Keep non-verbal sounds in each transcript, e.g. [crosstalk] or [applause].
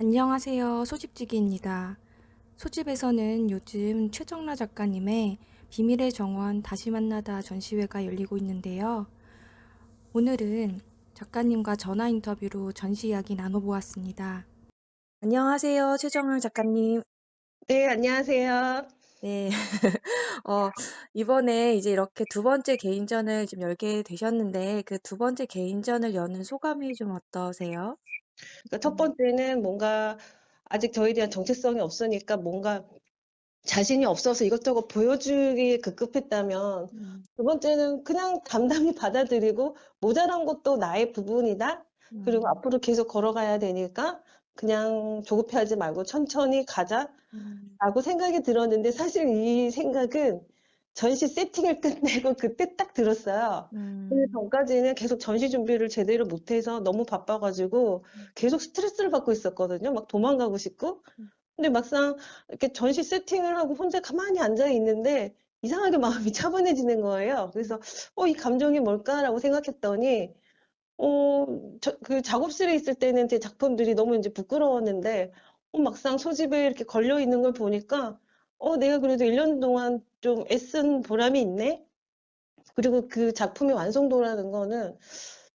안녕하세요. 소집지기입니다. 소집에서는 요즘 최정라 작가님의 비밀의 정원 다시 만나다 전시회가 열리고 있는데요. 오늘은 작가님과 전화 인터뷰로 전시 이야기 나눠보았습니다. 안녕하세요. 최정라 작가님. 네, 안녕하세요. 네. [laughs] 어, 이번에 이제 이렇게 두 번째 개인전을 좀 열게 되셨는데 그 두 번째 개인전을 여는 소감이 좀 어떠세요? 그러니까 첫 번째는 뭔가 아직 저에 대한 정체성이 없으니까 뭔가 자신이 없어서 이것저것 보여주기에 급급했다면 음, 두 번째는 그냥 담담히 [laughs] 받아들이고 모자란 것도 나의 부분이다. 그리고 음, 앞으로 계속 걸어가야 되니까 그냥 조급해하지 말고 천천히 가자. 음, 라고 생각이 들었는데 사실 이 생각은 전시 세팅을 끝내고 [laughs] 그때 딱 들었어요. 그 음, 전까지는 계속 전시 준비를 제대로 못해서 너무 바빠가지고 음. 계속 스트레스를 받고 있었거든요. 막 도망가고 싶고. 음. 근데 막상 이렇게 전시 세팅을 하고 혼자 가만히 앉아 있는데 이상하게 [laughs] 마음이 차분해지는 거예요. 그래서 어, 이 감정이 뭘까라고 생각했더니 어, 저, 그 작업실에 있을 때는 제 작품들이 너무 이제 부끄러웠는데, 어, 막상 소집에 이렇게 걸려 있는 걸 보니까, 어, 내가 그래도 1년 동안 좀 애쓴 보람이 있네? 그리고 그 작품의 완성도라는 거는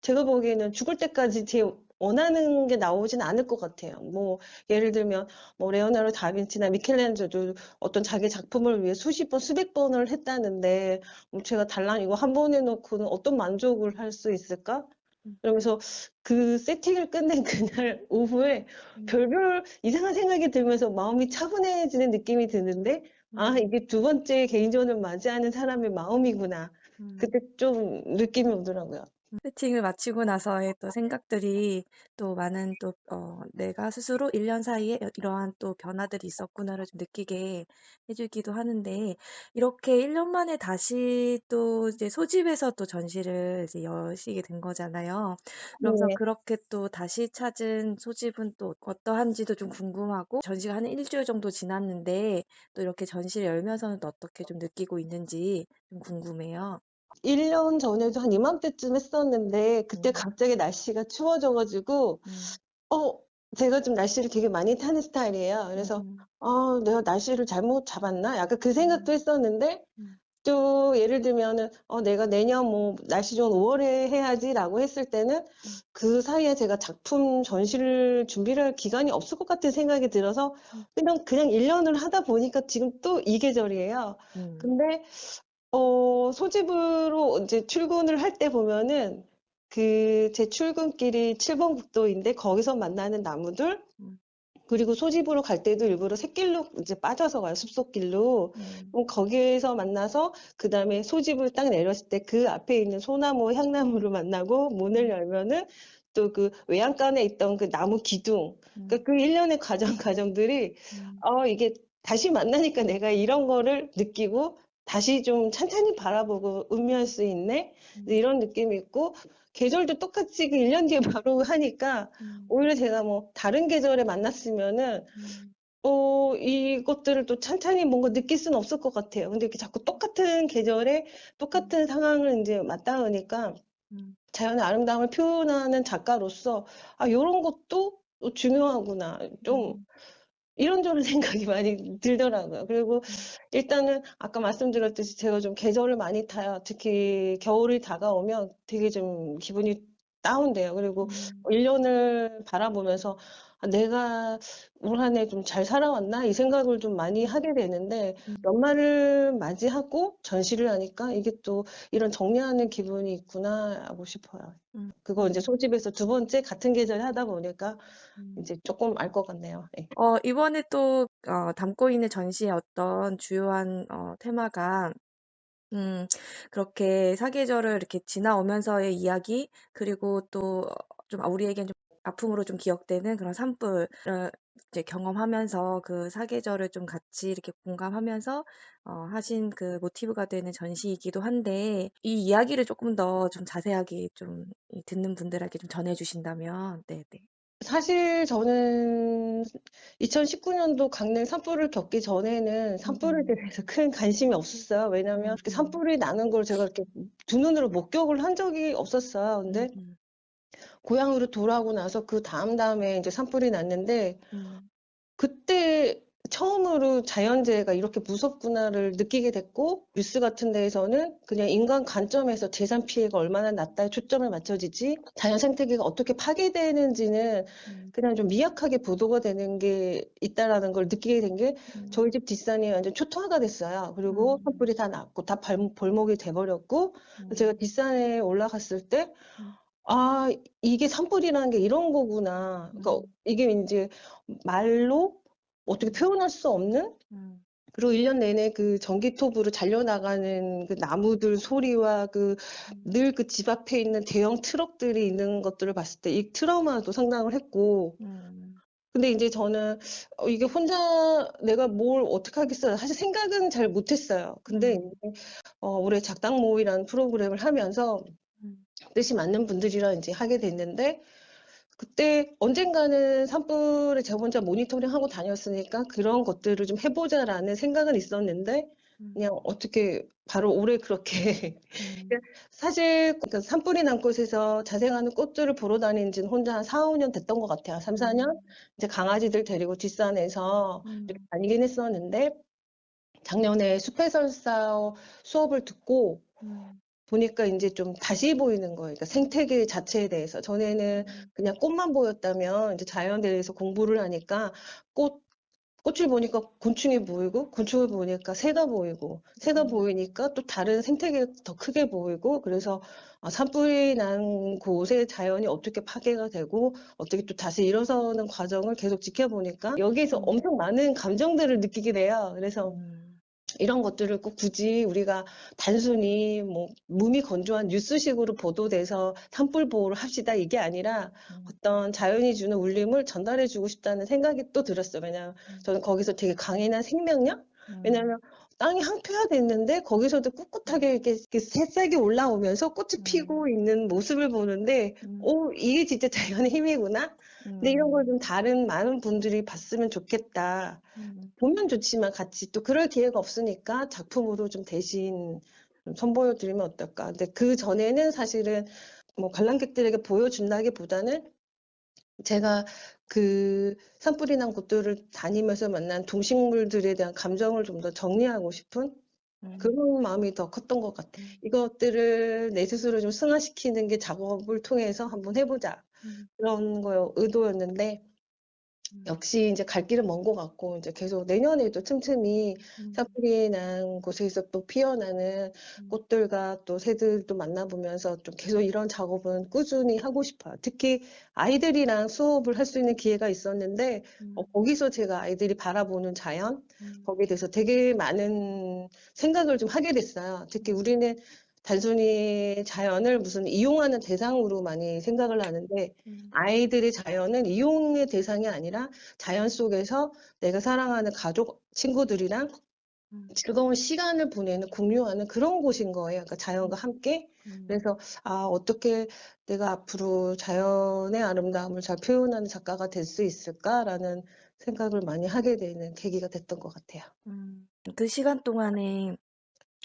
제가 보기에는 죽을 때까지 제 원하는 게 나오진 않을 것 같아요. 뭐, 예를 들면, 뭐, 레오나르도 다빈치나 미켈란젤도 어떤 자기 작품을 위해 수십 번, 수백 번을 했다는데, 뭐 제가 달랑 이거 한 번 해놓고는 어떤 만족을 할 수 있을까? 음. 그러면서 그 세팅을 끝낸 그날 [laughs] 오후에 음. 별별 이상한 생각이 들면서 마음이 차분해지는 느낌이 드는데, 아, 음. 이게 두 번째 개인전을 맞이하는 사람의 마음이구나. 음. 그때 좀 느낌이 오더라고요. 세팅을 마치고 나서의 또 생각들이 또 많은 또, 어, 내가 스스로 1년 사이에 이러한 또 변화들이 있었구나를 좀 느끼게 해주기도 하는데, 이렇게 1년 만에 다시 또 이제 소집해서 또 전시를 이제 여시게 된 거잖아요. 그러면서 네. 그렇게 또 다시 찾은 소집은 또 어떠한지도 좀 궁금하고, 전시가 한 일주일 정도 지났는데, 또 이렇게 전시를 열면서는 또 어떻게 좀 느끼고 있는지 좀 궁금해요. 1년 전에도 한 이맘때쯤 했었는데, 그때 음. 갑자기 날씨가 추워져가지고, 음. 어, 제가 좀 날씨를 되게 많이 타는 스타일이에요. 그래서, 음. 아, 내가 날씨를 잘못 잡았나? 약간 그 생각도 음. 했었는데, 음. 또 예를 들면은 어 내가 내년 뭐 날씨 좋은 5월에 해야지라고 했을 때는 그 사이에 제가 작품 전시를 준비를 할 기간이 없을 것 같은 생각이 들어서 음. 그냥 그냥 1년을 하다 보니까 지금 또 이 계절이에요. 음. 근데 어 소집으로 이제 출근을 할 때 보면은 그 제 출근길이 7번 국도인데 거기서 만나는 나무들 음. 그리고 소집으로 갈 때도 일부러 샛길로 이제 빠져서 가요. 숲속길로. 음. 그럼 거기에서 만나서 그 다음에 소집을 딱 내렸을 때 그 앞에 있는 소나무, 향나무를 만나고 문을 음. 열면은 또 그 외양간에 있던 그 나무 기둥. 음. 그러니까 그 일련의 과정 [laughs] 과정들이 음. 어 이게 다시 만나니까 내가 이런 거를 느끼고 다시 좀 찬찬히 바라보고 음미할 수 있네. 음. 이런 느낌이 있고 계절도 똑같이 그 1년 뒤에 [laughs] 바로 하니까 음. 오히려 제가 뭐 다른 계절에 만났으면은 음. 어 이것들을 또 찬찬히 뭔가 느낄 수는 없을 것 같아요. 근데 이렇게 자꾸 똑같은 계절에 똑같은 상황을 인제 맞닿으니까 음. 자연의 아름다움을 표현하는 작가로서 '아 요런 것도 또 중요하구나.' 좀 음. 이런저런 [laughs] 생각이 많이 들더라고요. 그리고 음. 일단은 아까 말씀드렸듯이 제가 좀 계절을 많이 타요. 특히 겨울이 다가오면 되게 좀 기분이 다운돼요. 그리고 음. 1년을 바라보면서 '아 내가 올 한 해 좀 잘 살아왔나?' 이 생각을 좀 많이 하게 되는데 음. 연말을 맞이하고 전시를 하니까 이게 또 '이런 정리하는 기분이 있구나.' 하고 싶어요. 음. 그거 인제 소집에서 두 번째 같은 계절에 하다 보니까 음. 인제 쪼끔 알것 같네요. 예. 어, 이번에 또, 어, 담고 있는 전시의 어떤 주요한, 어, 테마가, 음, 그렇게 사계절을 이렇게 지나오면서의 이야기, 그리고 또, 좀, 우리에겐 좀 아픔으로 좀 기억되는 그런 산불을 이제 경험하면서 그 사계절을 좀 같이 이렇게 공감하면서, 어, 하신 그 모티브가 되는 전시이기도 한데, 이 이야기를 조금 더좀 자세하게 좀 이 듣는 분들에게 좀 전해 주신다면, 네네. 사실 저는 2019년도 강릉 산불을 겪기 전에는 산불에 음. 대해서 큰 관심이 없었어요. 왜냐면 이렇게 음. 산불이 나는 걸 제가 이렇게 두 눈으로 목격을 한 적이 없었어요. 음. 근데 음. 고향으로 돌아오고 나서 그 다음 다음에 인제 산불이 났는데 음. 그때 처음으로 '자연재해가 이렇게 무섭구나.'를 느끼게 됐고 뉴스 같은 데에서는 그냥 인간 관점에서 재산 피해가 얼마나 났다에 초점을 맞춰지지 자연 생태계가 어떻게 파괴되는지는 음. 그냥 좀 미약하게 보도가 되는 게 있다라는 걸 느끼게 된게 음. 저희 집 뒷산이 완전 초토화가 됐어요. 그리고 음. 산불이 다 났고 다 발 벌목이 돼 버렸고 제가 음. 뒷산에 올라갔을 때 음. '아 이게 산불이라는 게 이런 거구나.' 그러니까 음. 이게 인제 말로 어떻게 표현할 수 없는 음. 그리고 1년 내내 그 전기톱으로 잘려나가는 그 나무들 소리와 그 음. 늘그 집 앞에 있는 대형 트럭들이 있는 것들을 봤을 때 이 트라우마도 상당을 했고 음. 근데 인제 저는 어 이게 혼자 '내가 뭘 어떻게 하겠어.' 사실 생각은 잘 못 했어요. 근데 음. 어 올해 작당 모의라는 프로그램을 하면서 음. 뜻이 맞는 분들이랑 인제 하게 됐는데 그때 언젠가는 산불을 제가 혼자 모니터링하고 다녔으니까 '그런 것들을 좀 해 보자.'라는 생각은 있었는데 음. 그냥 어떻게 바로 올해 그렇게 음. [laughs] 사실 그러니까 산불이 난 곳에서 자생하는 꽃들을 보러 다닌 지는 혼자 한 4-5년 됐던 것 같아요. 3-4 년? 음. 이제 강아지들 데리고 뒷산에서 이렇게 음. 다니긴 했었는데 작년에 숲해설사 수업을 듣고 음. 보니까 인제 좀 다시 보이는 거예요. 그러니까 생태계 자체에 대해서. 전에는 음. 그냥 꽃만 보였다면 이제 자연에 대해서 공부를 하니까 꽃 꽃을 보니까 곤충이 보이고 곤충을 보니까 새가 보이고 새가 음. 보이니까 또 다른 생태계가 더 크게 보이고 그래서 아 산불이 난 곳의 자연이 어떻게 파괴가 되고 어떻게 또 다시 일어서는 과정을 계속 지켜보니까 여기에서 음. 엄청 많은 감정들을 느끼게 돼요. 그래서 음. 이런 것들을 꼭 굳이 우리가 단순히 뭐 몸이 건조한 뉴스식으로 보도돼서 '산불 보호를 합시다.' 이게 아니라 음. 어떤 자연이 주는 울림을 전달해 주고 싶다는 생각이 또 들었어요. 왜냐하면 음. 저는 거기서 되게 강인한 생명력? 음. 왜냐하면 땅이 항폐화됐는데 거기서도 꿋꿋하게 이렇게 이렇게 새싹이 올라오면서 꽃이 음. 피고 있는 모습을 보는데 음. '어 이게 진짜 [laughs] 자연의 힘이구나. 근데 이런 걸 음. 좀 다른 많은 분들이 봤으면 좋겠다.' 음. 보면 좋지만 같이 또 그럴 기회가 없으니까 '작품으로 좀 대신 좀 선보여 드리면 어떨까.' 근데 그 전에는 사실은 뭐 관람객들에게 보여준다기보다는 제가 그 산불이 난 곳들을 다니면서 만난 동식물들에 대한 감정을 좀 더 정리하고 싶은 음. 그런 마음이 더 컸던 것 같아요. 음. '이것들을 내 스스로 좀 승화시키는 게 작업을 통해서 한번 해 보자.' 음. 그런 거 의도였는데 음. 역시 인제 갈 길은 먼 것 같고 인제 계속 내년에도 틈틈이 음. 산불이 난 곳에서 또 피어나는 음. 꽃들과 또 새들도 만나보면서 좀 계속 이런 작업은 꾸준히 하고 싶어요. 특히 아이들이랑 수업을 할 수 있는 기회가 있었는데 어 음. 거기서 제가 아이들이 바라보는 자연 음. 거기에 대해서 되게 많은 생각을 좀 하게 됐어요. 특히 음. 우리는 단순히 자연을 무슨 이용하는 대상으로 많이 생각을 하는데 음. 아이들이 자연은 이용의 대상이 아니라 자연 속에서 내가 사랑하는 가족, 친구들이랑 음. 즐거운 시간을 보내는 공유하는 그런 곳인 거예요, 그러니까 자연과 음. 함께. 음. 그래서 '아 어떻게 내가 앞으로 자연의 아름다움을 잘 표현하는 작가가 될 수 있을까?'라는 생각을 많이 하게 되는 계기가 됐던 것 같아요. 음. 그 시간 동안에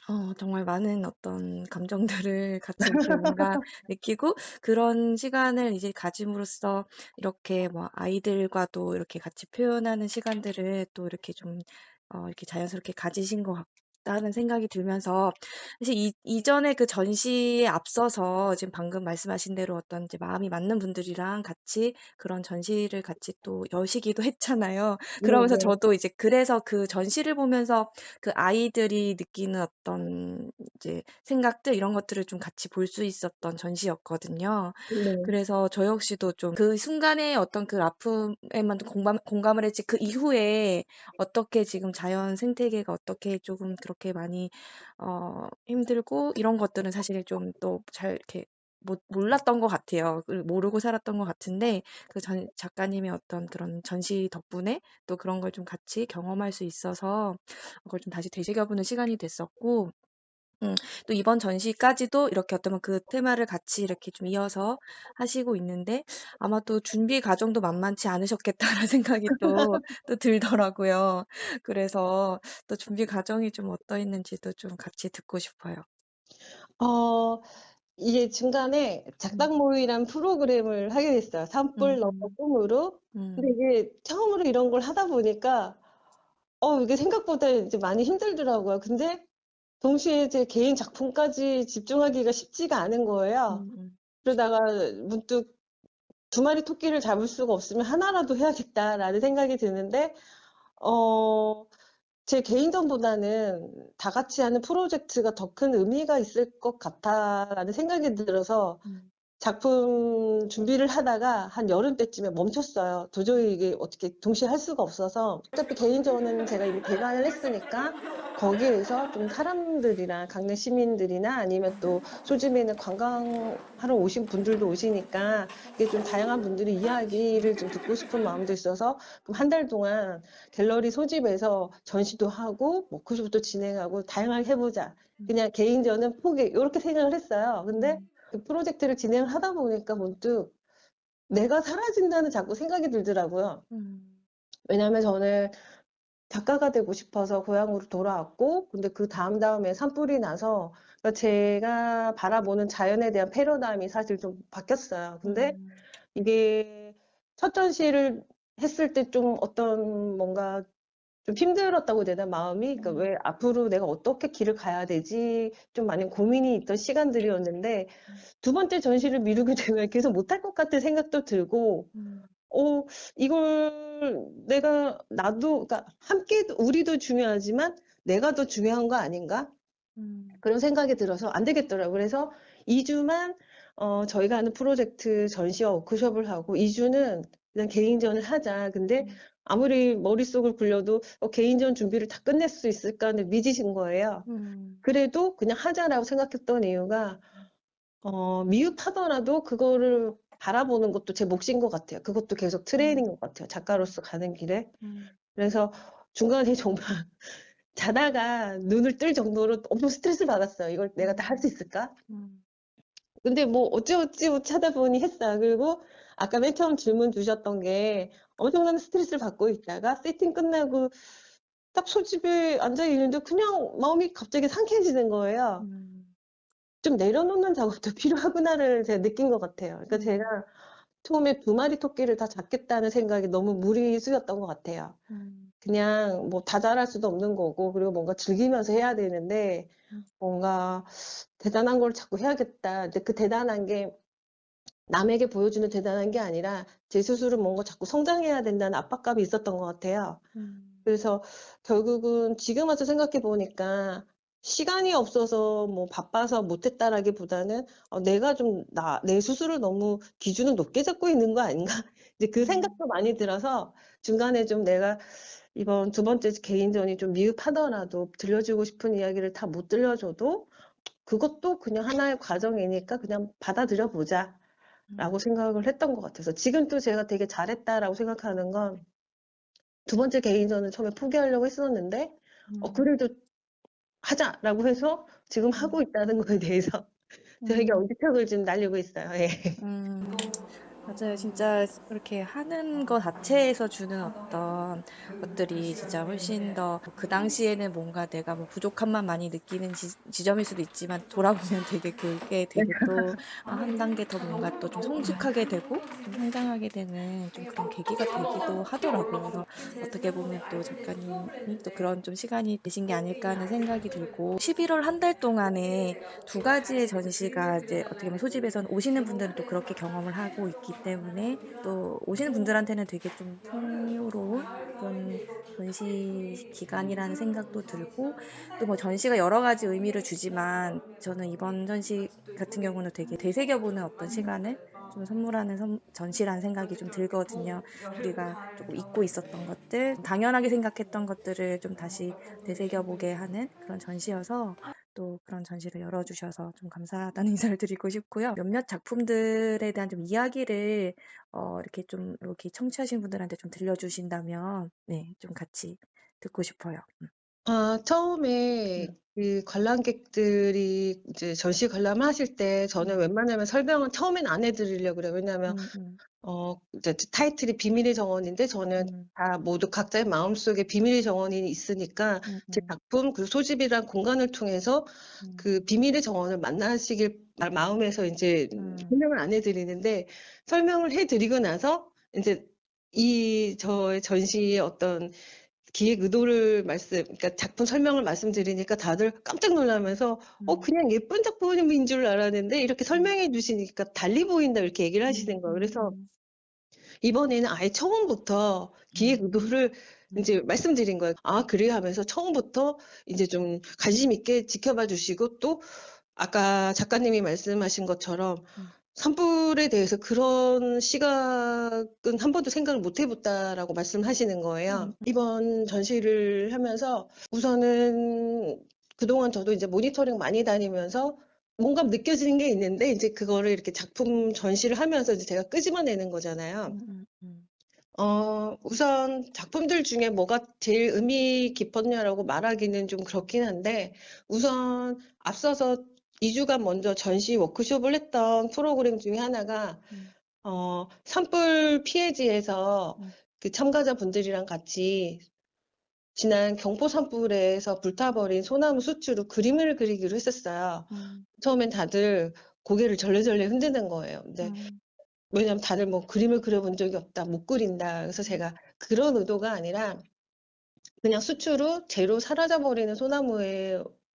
어 정말 많은 어떤 감정들을 같이 뭔가 [laughs] 느끼고 그런 시간을 이제 가짐으로써 이렇게 뭐 아이들과도 이렇게 같이 표현하는 시간들을 또 이렇게 좀 어 이렇게 자연스럽게 가지신 것 같 다는 생각이 들면서 사실 이 이전에 그 전시에 앞서서 지금 방금 말씀하신 대로 어떤 이제 마음이 맞는 분들이랑 같이 그런 전시를 같이 또 여시기도 했잖아요. 그러면서 네네. 저도 이제 그래서 그 전시를 보면서 그 아이들이 느끼는 어떤 이제 생각들 이런 것들을 좀 같이 볼 수 있었던 전시였거든요. 네. 그래서 저 역시도 좀 그 순간의 어떤 그 아픔에만 좀 공감 공감을 했지 그 이후에 어떻게 지금 자연 생태계가 어떻게 조금 그 렇게 많이 어 힘들고 이런 것들은 사실 좀 또 잘 이렇게 못 몰랐던 것 같아요. 그 모르고 살았던 것 같은데 그 전 작가님의 어떤 그런 전시 덕분에 또 그런 걸 좀 같이 경험할 수 있어서 그걸 좀 다시 되새겨 보는 시간이 됐었고 음 또 이번 전시까지도 이렇게 어쩌면 그 테마를 같이 이렇게 좀 이어서 하시고 있는데 아마 또 '준비 과정도 만만치 않으셨겠다.'라는 [laughs] 생각이 또 또 들더라고요. 그래서 또 준비 과정이 좀 어떠했는지도 좀 같이 듣고 싶어요. 어 이게 중간에 작당 모의라는 프로그램을 하게 됐어요. 산불 넘어 음. 꿈으로. 근데 음. 이게 처음으로 이런 걸 하다 보니까 어 이게 생각보다 이제 많이 힘들더라고요. 근데 동시에 제 개인 작품까지 집중하기가 쉽지가 않은 거예요. 음, 음. 그러다가 문득 두 마리 토끼를 잡을 수가 없으면 하나라도 해야겠다라는 생각이 드는데 어, 제 개인전보다는 다 같이 하는 프로젝트가 더 큰 의미가 있을 것 같다라는 생각이 들어서 음. 작품 준비를 하다가 한 여름 때쯤에 멈췄어요. 도저히 이게 어떻게 동시에 할 수가 없어서 어차피 개인전은 제가 이미 대관을 했으니까 거기에서 좀 사람들이나 강릉 시민들이나 아니면 또 소집에는 관광하러 오신 분들도 오시니까 이게 좀 다양한 분들의 이야기를 좀 듣고 싶은 마음도 있어서 한 달 동안 갤러리 소집에서 전시도 하고 워크숍도 진행하고 다양하게 해보자. 그냥 개인전은 포기 이렇게 생각을 했어요. 근데 음. 그 프로젝트를 진행을 하다 보니까 문득 내가 사라진다는 자꾸 생각이 들더라고요. 음. 왜냐하면 저는 작가가 되고 싶어서 고향으로 돌아왔고, 근데 그 다음 다음에 산불이 나서 그러니까 제가 바라보는 자연에 대한 패러다임이 사실 좀 바뀌었어요. 근데 음. 이게 첫 전시를 했을 때 좀 어떤 뭔가 좀 힘들었다고 되나 마음이 그러니까 음. 왜 앞으로 내가 어떻게 길을 가야 되지 좀 많이 고민이 있던 시간들이었는데 음. 두 번째 전시를 미루게 [laughs] 되면 계속 못할 것 같은 생각도 들고 음. 어 이걸 내가 나도 그러니까 함께 우리도 중요하지만 내가 더 중요한 거 아닌가 음. 그런 생각이 들어서 안 되겠더라고요. 그래서 2주만 어, 저희가 하는 프로젝트 전시와 워크숍을 하고 2주는 그냥 개인전을 하자. 근데 음. 아무리 머릿속을 굴려도 어, 개인전 준비를 다 끝낼 수 있을까 하는 미지신 거예요. 음. 그래도 그냥 하자라고 생각했던 이유가 어, 미흡하더라도 그거를 바라보는 것도 제 몫인 것 같아요. 그것도 계속 트레이닝인 것 같아요. 작가로서 가는 길에. 음. 그래서 중간에 정말 [laughs] 자다가 눈을 뜰 정도로 엄청 스트레스를 받았어요. 이걸 내가 다 할 수 있을까? 음. 근데 뭐 어찌어찌 하다 보니 했어요. 그리고 아까 맨 처음 질문 주셨던 게 엄청난 스트레스를 받고 있다가 세팅 끝나고 딱 소집에 앉아 있는데 그냥 마음이 갑자기 상쾌해지는 거예요. 음. 좀 내려놓는 작업도 [laughs] 필요하구나를 제가 느낀 것 같아요. 그러니까 음. 제가 처음에 두 마리 토끼를 다 잡겠다는 생각이 너무 무리수였던 것 같아요. 음. 그냥 뭐 다 잘할 수도 없는 거고 그리고 뭔가 즐기면서 해야 되는데 음. 뭔가 대단한 걸 자꾸 해야겠다. 근데 그 대단한 게 남에게 보여주는 대단한 게 아니라 제 스스로 뭔가 자꾸 성장해야 된다는 압박감이 있었던 것 같아요. 음. 그래서 결국은 지금 와서 생각해 보니까 시간이 없어서 뭐 바빠서 못했다라기보다는 어, 내가 좀 나, 내 스스로 너무 기준을 높게 잡고 있는 거 아닌가? [laughs] 이제 그 음. 생각도 많이 들어서 중간에 좀 내가 이번 두 번째 개인전이 좀 미흡하더라도 들려주고 싶은 이야기를 다 못 들려줘도 그것도 그냥 하나의 과정이니까 그냥 받아들여 보자. 라고 생각을 했던 것 같아서 지금 또 제가 되게 잘했다라고 생각하는 건 두 번째 개인전을 처음에 포기하려고 했었는데 어, 음. 그래도 하자라고 해서 지금 하고 있다는 거에 대해서 [laughs] 되게 음. 엄지척을 지금 날리고 있어요. 예. 음, 맞아요. 진짜 그렇게 하는 것 자체에서 주는 어떤 것들이 진짜 훨씬 더 그 당시에는 뭔가 내가 뭐 부족함만 많이 느끼는 지, 점일 수도 있지만 돌아보면 되게 그게 되게 또 한 단계 더 뭔가 또 좀 성숙하게 되고 좀 성장하게 되는 좀 그런 계기가 되기도 하더라고요. 그래서 어떻게 보면 또 작가님이 또 그런 좀 시간이 되신 게 아닐까 하는 생각이 들고 11월 한 달 동안에 두 가지의 전시가 이제 어떻게 보면 소집에서는 오시는 분들은 또 그렇게 경험을 하고 있기 때문에 또 오시는 분들한테는 되게 좀 풍요로운 그런 전시 기간이라는 생각도 들고 또 뭐 전시가 여러 가지 의미를 주지만 저는 이번 전시 같은 경우는 되게 되새겨보는 어떤 시간을 좀 선물하는 선- 전시라는 생각이 좀 들거든요. 우리가 조금 잊고 있었던 것들, 당연하게 생각했던 것들을 좀 다시 되새겨보게 하는 그런 전시여서 또 그런 전시를 열어주셔서 좀 감사하다는 [laughs] 인사를 드리고 싶고요. 몇몇 작품들에 대한 좀 이야기를 어, 이렇게 좀 이렇게 청취하신 분들한테 좀 들려주신다면 네, 좀 같이 듣고 싶어요. 음. 아, 처음에 음. 그 관람객들이 이제 전시 관람을 하실 때 저는 음. 웬만하면 설명은 처음엔 안 해드리려고 그래요. 왜냐하면 음, 음. 어, 이제 타이틀이 비밀의 정원인데 저는 음. 다 모두 각자의 마음속에 비밀의 정원이 있으니까 음, 제 음, 작품 그 소집이란 공간을 통해서 음, 그 비밀의 정원을 만나시길 마- 마음에서 이제 음, 설명을 안 해드리는데 설명을 해드리고 나서 이제 이 저의 전시의 어떤 기획 의도를 말씀, 그러니까 작품 설명을 말씀드리니까 다들 깜짝 놀라면서 어 음, 그냥 예쁜 작품인 줄 알았는데 이렇게 설명해 주시니까 달리 보인다 이렇게 얘기를 하시는 거예요. 그래서 음, 이번에는 아예 처음부터 기획 의도를 음. 이제 말씀드린 거예요. 아, 그래 하면서 처음부터 이제 좀 관심 있게 지켜봐 주시고 또 아까 작가님이 말씀하신 것처럼 음. 산불에 대해서 그런 시각은 한 번도 생각을 못 해봤다라고 말씀하시는 거예요. 음. 이번 전시를 하면서 우선은 그동안 저도 이제 모니터링 많이 다니면서 뭔가 느껴지는 게 있는데 이제 그거를 이렇게 작품 전시를 하면서 이제 제가 끄집어내는 거잖아요. 음, 음, 음. 어, 우선 작품들 중에 뭐가 제일 의미 깊었냐라고 말하기는 좀 그렇긴 한데, 우선 앞서서 2주간 먼저 전시 워크숍을 했던 프로그램 중에 하나가, 음. 어, 산불 피해지에서 음. 그 참가자 분들이랑 같이 지난 경포 산불에서 불타버린 소나무 수추로 그림을 그리기로 했었어요. 음, 처음엔 다들 고개를 절레절레 흔드는 거예요. 근데 음, 왜냐면 다들 뭐 그림을 그려본 적이 없다, 못 그린다. 그래서 제가 그런 의도가 아니라 그냥 수추로 재로 사라져버리는 소나무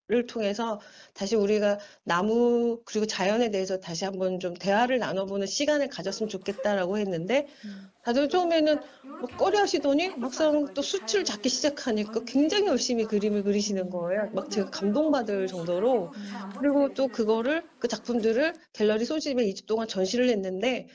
를 통해서 다시 우리가 나무 그리고 자연에 대해서 다시 한번 좀 대화를 나눠보는 시간을 가졌으면 좋겠다라고 했는데 음. 다들 처음에는 뭐 꺼려 하시더니 막상 또 수추를 잡기 시작하니까 굉장히 열심히 그림을 그리시는 거예요. 막 제가 감동받을 정도로 그리고 또 그거를 그 작품들을 갤러리 소집에 2주 동안 전시를 했는데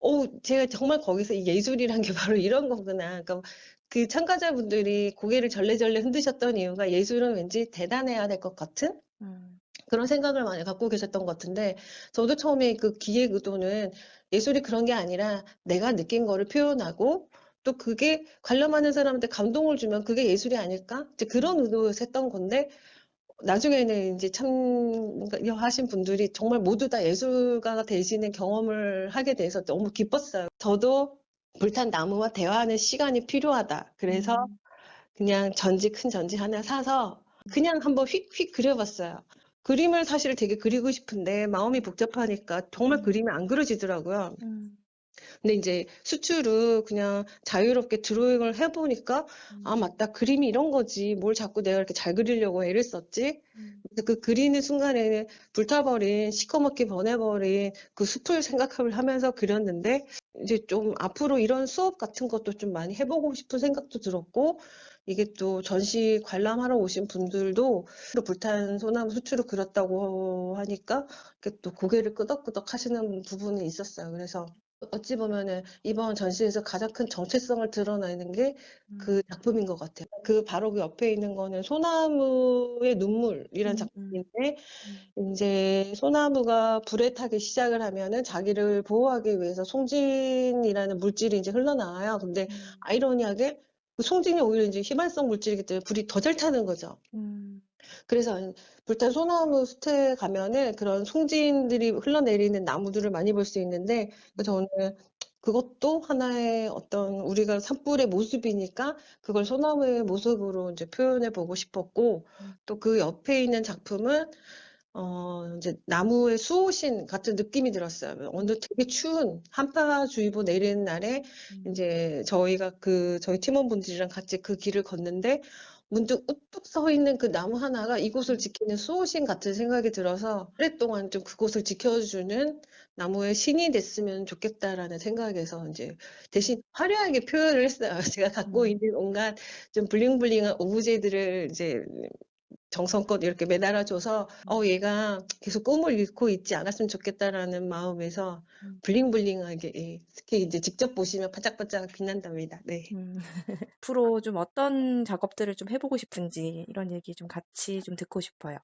어 제가 정말 거기서 이 예술이란 게 바로 이런 거구나. 그러니까 그 참가자분들이 고개를 절레절레 흔드셨던 이유가 예술은 왠지 대단해야 될 것 같은 음, 그런 생각을 많이 갖고 계셨던 것 같은데 저도 처음에 그 기획 의도는 예술이 그런 게 아니라 내가 느낀 거를 표현하고 또 그게 관람하는 사람한테 감동을 주면 그게 예술이 아닐까? 이제 그런 의도에서 했던 건데 나중에는 이제 참여하신 분들이 정말 모두 다 예술가가 되시는 경험을 하게 돼서 너무 기뻤어요. 저도 불탄 나무와 대화하는 시간이 필요하다. 그래서 음, 그냥 전지, 큰 전지 하나 사서 그냥 한번 휙휙 그려봤어요. 그림을 사실 되게 그리고 싶은데 마음이 복잡하니까 정말 음. 그림이 안 그려지더라고요. 음, 근데 이제 수추로 그냥 자유롭게 드로잉을 해보니까 아, 맞다. 그림이 이런 거지. 뭘 자꾸 내가 이렇게 잘 그리려고 애를 썼지? 음, 그 그리는 순간에는 불타버린, 시커멓게 변해버린 그 숲을 생각을 하면서 그렸는데, 이제 좀 앞으로 이런 수업 같은 것도 좀 많이 해보고 싶은 생각도 들었고, 이게 또 전시 관람하러 오신 분들도 불탄 소나무 수추로 그렸다고 하니까, 이렇게 또 고개를 끄덕끄덕 하시는 부분이 있었어요. 그래서 어찌 보면은 이번 전시에서 가장 큰 정체성을 드러내는 게 음. 그 작품인 것 같아요. 그 바로 그 옆에 있는 거는 소나무의 눈물이란 음, 작품인데 음, 이제 소나무가 불에 타기 시작을 하면은 자기를 보호하기 위해서 송진이라는 물질이 이제 흘러나와요. 근데 음, 아이러니하게 그 송진이 오히려 이제 휘발성 물질이기 때문에 불이 더 잘 타는 거죠. 음, 그래서 불탄 소나무 숲에 가면은 그런 송진들이 흘러내리는 나무들을 많이 볼 수 있는데 저는 그것도 하나의 어떤 우리가 산불의 모습이니까 그걸 소나무의 모습으로 이제 표현해 보고 싶었고 음. 또그 옆에 있는 작품은 어 이제 나무의 수호신 같은 느낌이 들었어요. 어느 되게 추운 한파주의보 내리는 날에 음. 이제 저희가 그 저희 팀원분들이랑 같이 그 길을 걷는데 문득 우뚝 서 있는 그 나무 하나가 이곳을 지키는 수호신 같은 생각이 들어서 오랫동안 좀 그곳을 지켜주는 나무의 신이 됐으면 좋겠다라는 생각에서 이제 대신 화려하게 표현을 했어요. [laughs] 제가 갖고 음. 있는 온갖 좀 블링블링한 오브제들을 이제 정성껏 이렇게 매달아줘서 어 얘가 계속 꿈을 잃고 있지 않았으면 좋겠다라는 마음에서 음. 블링블링하게 예, 특히 이제 직접 보시면 반짝반짝 빛난답니다. 네. 음. [laughs] 앞으로 좀 어떤 작업들을 좀 해보고 싶은지 이런 얘기 좀 같이 좀 듣고 싶어요.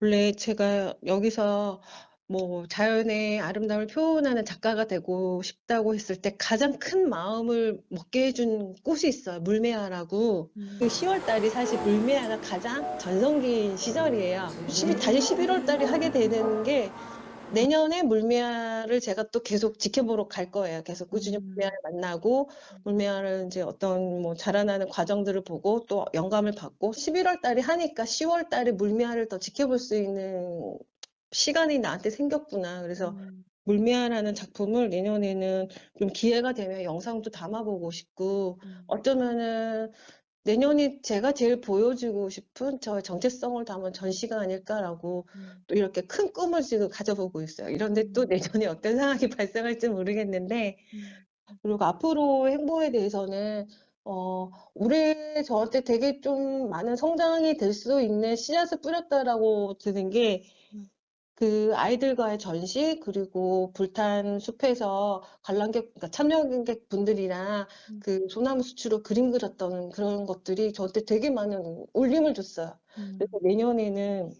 원래 제가 여기서 뭐 자연의 아름다움을 표현하는 작가가 되고 싶다고 했을 때 가장 큰 마음을 먹게 해준 꽃이 있어요. 물메아라고. 음. 그 10월 달이 사실 물메아가 가장 전성기인 시절이에요. 12, 다시 11월 달에 하게 되는 게 내년에 물미아를 제가 또 계속 지켜보러 갈 거예요. 계속 꾸준히 음. 물미아를 만나고 물미아를 이제 어떤 뭐 자라나는 과정들을 보고 또 영감을 받고 11월 달에 하니까 10월 달에 물미아를 더 지켜볼 수 있는 시간이 나한테 생겼구나. 그래서 음. 물미아라는 작품을 내년에는 좀 기회가 되면 영상도 담아보고 싶고 음. 어쩌면은 내년이 제가 제일 보여주고 싶은 저의 정체성을 담은 전시가 아닐까라고 음. 또 이렇게 큰 꿈을 지금 가져보고 있어요. 이런데 또 음. 내년에 어떤 상황이 [laughs] 발생할지 모르겠는데 음. 그리고 앞으로의 행보에 대해서는 어, 올해 저한테 되게 좀 많은 성장이 될 수 있는 씨앗을 뿌렸다라고 드는 게 음. 그 아이들과의 전시 그리고 불탄 숲에서 관람객 그러니까 참여객 분들이랑 음. 그 소나무 수치로 그림 그렸던 그런 것들이 저한테 되게 많은 울림을 줬어요. 그래서 음. 내년에는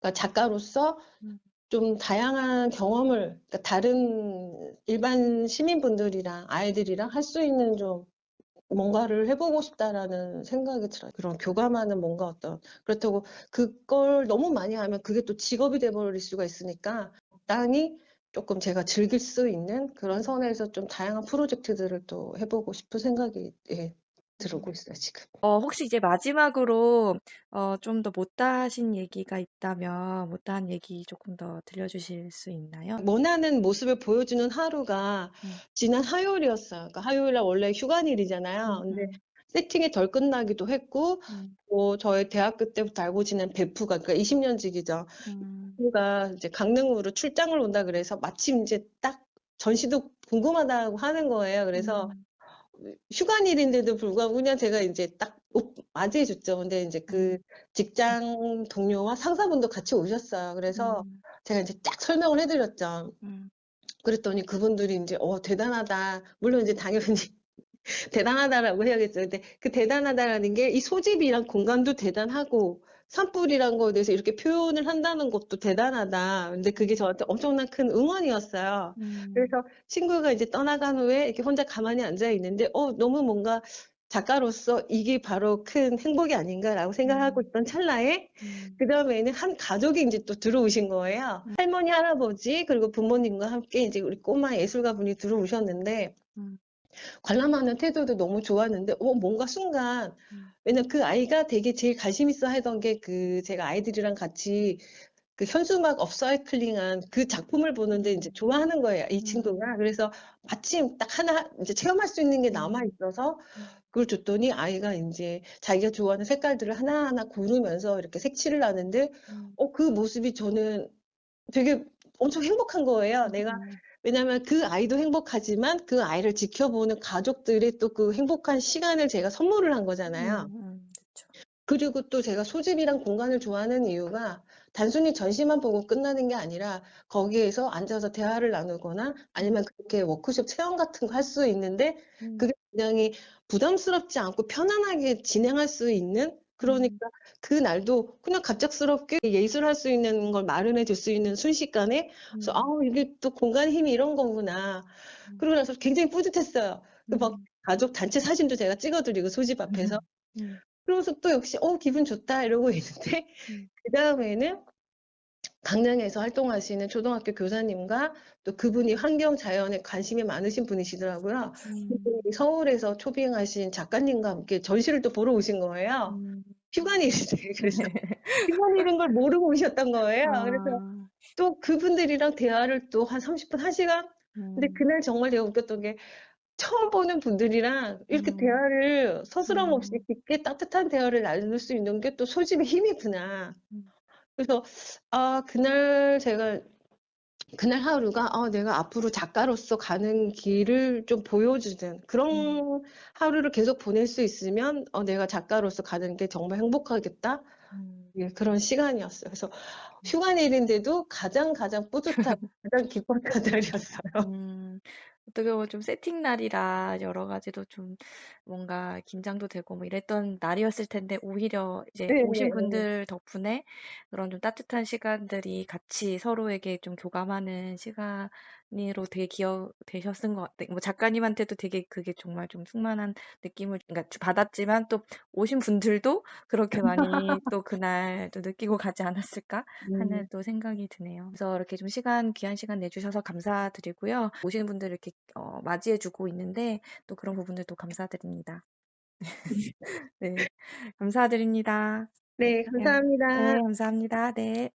그러니까 작가로서 음. 좀 다양한 경험을 그러니까 다른 일반 시민분들이랑 아이들이랑 할 수 있는 좀 뭔가를 해보고 싶다라는 생각이 들어요. 그런 교감하는 뭔가 어떤 그렇다고 그걸 너무 많이 하면 그게 또 직업이 돼버릴 수가 있으니까 적당히 조금 제가 즐길 수 있는 그런 선에서 좀 다양한 프로젝트들을 또 해보고 싶은 생각이 예, 들고 있어요, 지금. 어, 혹시 이제 마지막으로 어, 좀 더 못다하신 얘기가 있다면 못다한 얘기 조금 더 들려주실 수 있나요? 원하는 모습을 보여주는 하루가 음. 지난 화요일이었어요. 그러니까 화요일 날 원래 휴관일이잖아요. 음, 근데 음, 세팅이 덜 끝나기도 했고, 음, 뭐 저희 대학교 때부터 알고 지낸 베프가 그러니까 20년 지기죠. 음, 베프가 이제 강릉으로 출장을 온다 그래서 마침 이제 딱 전시도 궁금하다고 하는 거예요. 그래서 음, 휴관일인데도 불구하고 그냥 제가 이제 딱 오- 맞이해 줬죠. 근데 이제 그 음, 직장 동료와 상사분도 같이 오셨어요. 그래서 음, 제가 이제 쫙 설명을 해드렸죠. 음, 그랬더니 그분들이 이제 어 대단하다. 물론 이제 당연히 [laughs] 대단하다라고 해야겠죠. 근데 그 대단하다라는 게 이 소집이랑 공간도 대단하고 산불이란 거에 대해서 이렇게 표현을 한다는 것도 대단하다. 근데 그게 저한테 엄청난 큰 응원이었어요. 음, 그래서 친구가 이제 떠나간 후에 이렇게 혼자 가만히 앉아 있는데 어 너무 뭔가 작가로서 이게 바로 큰 행복이 아닌가라고 생각하고 음, 있던 찰나에 음, 그 다음에는 한 가족이 이제 또 들어오신 거예요. 음. 할머니, 할아버지, 그리고 부모님과 함께 이제 우리 꼬마 예술가 분이 들어오셨는데, 음, 관람하는 태도도 너무 좋았는데, 어, 뭔가 순간, 음, 왜냐면 그 아이가 되게 제일 관심 있어 하던 게 그 제가 아이들이랑 같이 그 현수막 업사이클링한 그 작품을 보는데 이제 좋아하는 거예요, 이 친구가. 음, 그래서 마침 딱 하나 이제 체험할 수 있는 게 남아 음, 있어서 음, 그걸 줬더니 아이가 이제 자기가 좋아하는 색깔들을 하나하나 고르면서 이렇게 색칠을 하는데, 음, 어, 그 모습이 저는 되게 엄청 행복한 거예요. 내가, 음, 왜냐면 그 아이도 행복하지만 그 아이를 지켜보는 가족들의 또 그 행복한 시간을 제가 선물을 한 거잖아요. 음, 음. 그리고 또 제가 소집이랑 공간을 좋아하는 이유가 단순히 전시만 보고 끝나는 게 아니라 거기에서 앉아서 대화를 나누거나 음, 아니면 그렇게 워크숍 체험 같은 거 할 수 있는데 음, 그게 굉장히 부담스럽지 않고 편안하게 진행할 수 있는 음, 그러니까 그 날도 그냥 갑작스럽게 예술할 수 있는 걸 마련해 줄 수 있는 순식간에 그래서 음, 아 이게 또 공간 힘이 이런 거구나. 음, 그러고 나서 굉장히 뿌듯했어요. 그막 음, 가족 단체 사진도 제가 찍어드리고 소집 앞에서. 음, 그러면서 또 역시 어 기분 좋다 이러고 있는데 음, 그 다음에는 강릉에서 활동하시는 초등학교 교사님과 또 그분이 환경 자연에 관심이 많으신 분이시더라고요. 음, 그분이 서울에서 초빙하신 작가님과 함께 전시를 또 보러 오신 거예요. 음, 휴관일인데 [laughs] 그래서 휴관일인 걸 모르고 오셨던 거예요. 그래서 아, 또 그분들이랑 대화를 또 한 30분, 1시간? 근데 음, 그날 정말 제가 웃겼던 게 처음 보는 분들이랑 이렇게 음, 대화를 서스럼 없이 음, 깊게 따뜻한 대화를 나눌 수 있는 게 또 소집의 힘이구나. 음, 그래서 아 그날 제가 그날 하루가 아 내가 앞으로 작가로서 가는 길을 좀 보여주는 음, 그런 하루를 계속 보낼 수 있으면 어 내가 작가로서 가는 게 정말 행복하겠다. 음, 예, 그런 시간이었어요. 그래서 휴관일인데도 가장 가장 뿌듯하고 가장 기뻤던 날이었어요. [laughs] 음, 어떻게 보면 좀 세팅 날이라 여러 가지도 좀 뭔가 긴장도 되고 뭐 이랬던 날이었을 텐데 오히려 이제 네, 오신 네, 네. 분들 덕분에 그런 좀 따뜻한 시간들이 같이 서로에게 좀 교감하는 시간이 작가님으로 되게 기여되셨은 것 같아요. 뭐 작가님한테도 되게 그게 정말 좀 충만한 느낌을 그러니까 받았지만 또 오신 분들도 그렇게 많이 [laughs] 또 그날 또 느끼고 가지 않았을까 하는 음. 또 생각이 드네요. 그래서 이렇게 좀 시간 귀한 시간 내주셔서 감사드리고요. 오시는 분들을 이렇게 어, 맞이해주고 있는데 또 그런 부분들도 감사드립니다. [laughs] [laughs] 네, 감사드립니다. 네, 네, 네, 감사합니다. 감사합니다. 네.